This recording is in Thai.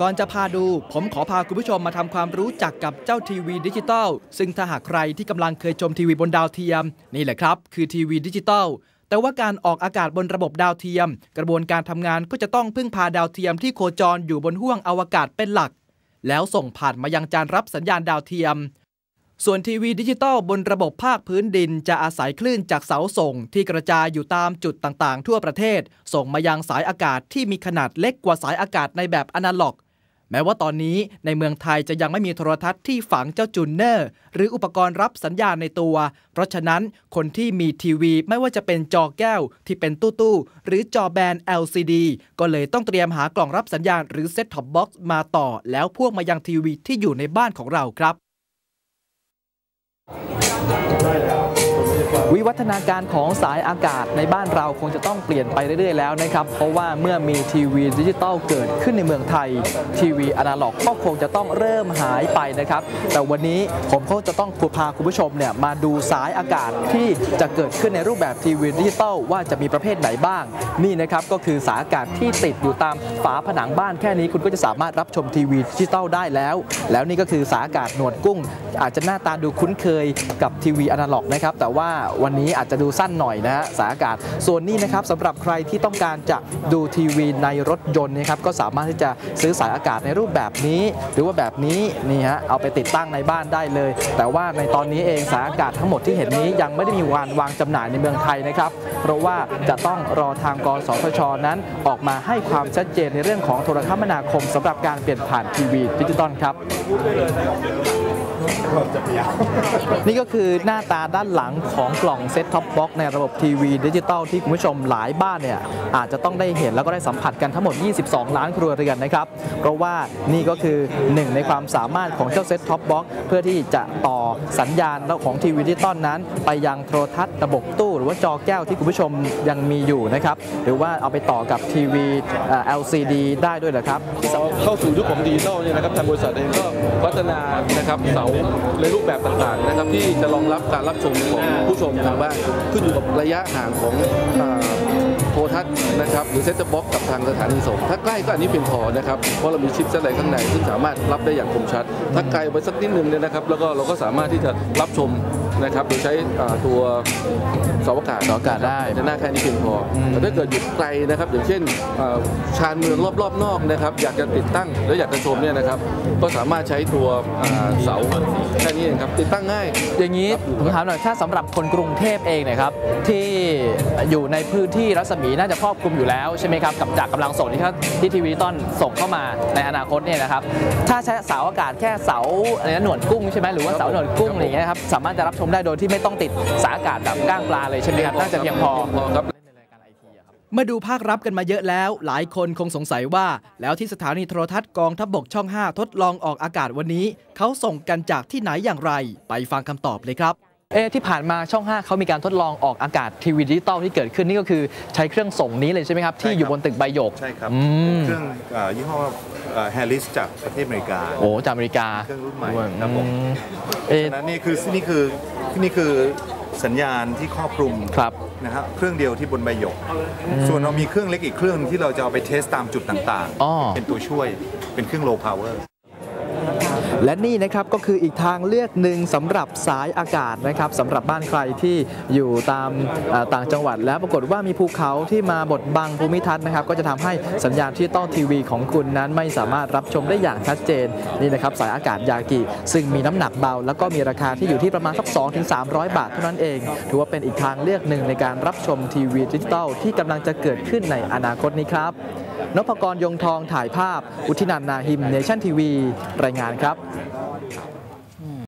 ก่อนจะพาดู ผมขอพาคุณผู้ชมมาทำความรู้จักกับเจ้าทีวีดิจิตอลซึ่งถ้าหากใครที่กำลังเคยชมทีวีบนดาวเทียม นี่แหละครับ คือทีวีดิจิตอลแต่ว่าการออกอากาศบนระบบดาวเทียม กระบวนการทำงานก็จะต้องพึ่งพาดาวเทียมที่โคจรอยู่บนห้วงอวกาศเป็นหลัก แล้วส่งผ่านมายังจานรับสัญญาณดาวเทียม ส่วนทีวีดิจิตอลบนระบบภาคพื้นดินจะอาศัยคลื่นจากเสาส่งที่กระจายอยู่ตามจุดต่างๆ ทั่วประเทศ ส่งมายังสายอากาศที่มีขนาดเล็กกว่าสายอากาศในแบบอนาล็อก แม้ว่าตอนนี้ในเมืองไทยจะยังไม่มีโทรทัศน์ที่ฝังเจ้าจูนเนอร์ หรืออุปกรณ์รับสัญญาณในตัว เพราะฉะนั้นคนที่มีทีวีไม่ว่าจะเป็นจอแก้วที่เป็นตู้ๆหรือจอแบน LCD ก็เลยต้องเตรียมหากล่องรับสัญญาณหรือเซ็ตท็อปบ็อกซ์มาต่อ แล้วพ่วงมายังทีวีที่อยู่ในบ้านของเราครับ Right out. วิวัฒนาการของสายอากาศในบ้านเราคงจะต้องเปลี่ยนไปเรื่อยๆแล้วนะครับ เพราะว่าเมื่อมีทีวีดิจิตอลเกิดขึ้นในเมืองไทย ทีวีอนาล็อกก็คงจะต้องเริ่มหายไปนะครับ แต่วันนี้ผมก็จะต้องพาคุณผู้ชมเนี่ยมาดูสายอากาศที่จะเกิดขึ้นในรูปแบบทีวีดิจิตอลว่าจะมีประเภทไหนบ้าง นี่นะครับก็คือสายอากาศที่ติดอยู่ตามฝาผนังบ้านแค่นี้คุณก็จะสามารถรับชมทีวีดิจิตอลได้แล้ว แล้วนี่ก็คือสายอากาศหนวดกุ้ง อาจจะหน้าตาดูคุ้นเคยกับทีวีอนาล็อกนะครับแต่ว่าวันนี้อาจจะดูสั้นหน่อยนะฮะสายอากาศ ส่วนนี้นะครับสำหรับใครที่ต้องการจะดูทีวีในรถยนต์นะครับก็สามารถที่จะซื้อสายอากาศในรูปแบบนี้ หรือว่าแบบนี้นี่ฮะเอาไปติดตั้งในบ้านได้เลย แต่ว่าในตอนนี้เองสายอากาศทั้งหมดที่เห็นนี้ยังไม่ได้มีการวางจำหน่ายในเมืองไทยนะครับเพราะว่าจะต้องรอทางกสทชนั้นออกมาให้ความชัดเจนในเรื่องของโทรคมนาคมสำหรับการเปลี่ยนผ่านทีวีดิจิตอลครับนี่ก็คือหน้าตาด้านหลังของกล่องเซ็ตท็อปบ็อกในระบบทีวีดิจิตอลที่คุณผู้ชมหลายบ้านเนี่ยอาจจะต้องได้เห็นแล้วก็ได้สัมผัสกันทั้งหมด 22 ล้านครัวเรือนนะครับ เพราะว่านี่ก็คือหนึ่งในความสามารถของเจ้าเซ็ตท็อปบ็อกเพื่อที่จะต่อสัญญาณของทีวีดิจิตอลนั้น ไปยังโทรทัศน์ระบบตู้ หรือว่าจอแก้วที่คุณผู้ชมยังมีอยู่นะครับหรือว่าเอาไปต่อกับทีวี LCD ได้ด้วยเหรอครับเข้าสู่ยุคของดิจิทัลเนี่ยนะครับทางบริษัทเองก็พัฒนานะครับเสาในรูปแบบต่างๆนะครับที่จะรองรับการรับชมของผู้ชมทางบ้านขึ้นอยู่กับระยะห่างของโทรทัศน์นะครับหรือเซ็ตบ็อกกับทางสถานีส่งถ้าใกล้ก็อันนี้เพียงพอนะครับเพราะเรามีชิปเซ็ตอะไรข้างในซึ่งสามารถรับได้อย่างคมชัด ถ้าไกลไปสักนิดนึงเนี่ยนะครับ แล้วก็เราก็สามารถที่จะรับชม นะครับโดยใช้อ่าตัวเสาอากาศเสาอากาศได้จะหน้าแค่นี้เพียงพออมแต่ถ้าเกิดอยู่ไกลนะครับ อย่างเช่นเอ่อชานเมืองรอบๆนอกนะครับ อยากจะติดตั้งแล้วอยากจะชมเนี่ยนะครับ ก็สามารถใช้ตัวอ่าเสาแค่นี้เองครับติดตั้งง่าย อย่างนี้ผมถามหน่อยถ้าสำหรับคนกรุงเทพเองเนะครับที่อยู่ในพื้นที่รัศมีน่าจะครอบคลุมอยู่แล้วใช่ไหมครับกับจากกำลังส่งที่เขาที่ทีวีต้นส่งเข้ามาในอนาคตเนี่ยนะครับถ้าใช้เสาอากาศแค่เสาอะไรนะหนวดกุ้งใช่ไหมหรือว่าเสาหนวดกุ้งอะไรอย่างเงี้ยครับสามารถจะรับชมได้โดยที่ไม่ต้องติดสายอากาศแบบก้างปลาเลยใช่ไหมครับน่าจะเพียงพอพอครับเมื่อดูภาครับกันมาเยอะแล้ว หลายคนคงสงสัยว่า แล้วที่สถานีโทรทัศน์กองทัพบบกช่อง 5 ทดลองออกอากาศวันนี้ เขาส่งกันจากที่ไหนอย่างไร ไปฟังคำตอบเลยครับ เอ๊ะที่ผ่านมาช่อง 5เขามีการทดลองออกอากาศทีวีดิจิตอลที่เกิดขึ้นนี่ก็คือใช้เครื่องส่งนี้เลยใช่ไหมครับ ที่อยู่บนตึกใบหยก ใช่ครับอืมเครื่องเอ่อยี่ห้อแฮร์ริสจากประเทศอเมริกา โอ้ จากอเมริกา เครื่องรุ่นใหม่ด้วยครับผมอืมเอ๊ะฉะนั้นนี่คือนี่คือนี่คือสัญญาณที่ครอบคลุมครับนะครับเครื่องเดียวที่บนใบหยก ส่วนเรามีเครื่องเล็กอีกเครื่องที่เราจะเอาไปเทสตามจุดต่างอ๋อๆเป็นตัวช่วยเป็นเครื่อง low power และนี่นะครับก็คืออีกทางเลือกหนึ่งสำหรับสายอากาศนะครับสำหรับบ้านใครที่อยู่ตามต่างจังหวัด แล้วปรากฏว่ามีภูเขาที่มาบดบังภูมิทัศน์นะครับ ก็จะทำให้สัญญาณที่ต้องทีวีของคุณนั้นไม่สามารถรับชมได้อย่างชัดเจนนี่นะครับสายอากาศยากิ ซึ่งมีน้ำหนักเบา แล้วก็มีราคาที่อยู่ที่ประมาณสัก2ถึง300 บาทเท่านั้นเอง ถือว่าเป็นอีกทางเลือกหนึ่งในการรับชมทีวีดิจิตอลที่กำลังจะเกิดขึ้นในอนาคตนี้ครับ นพกรยงทองถ่ายภาพ อุทินันนาหิมเนชั่นทีวี รายงานครับ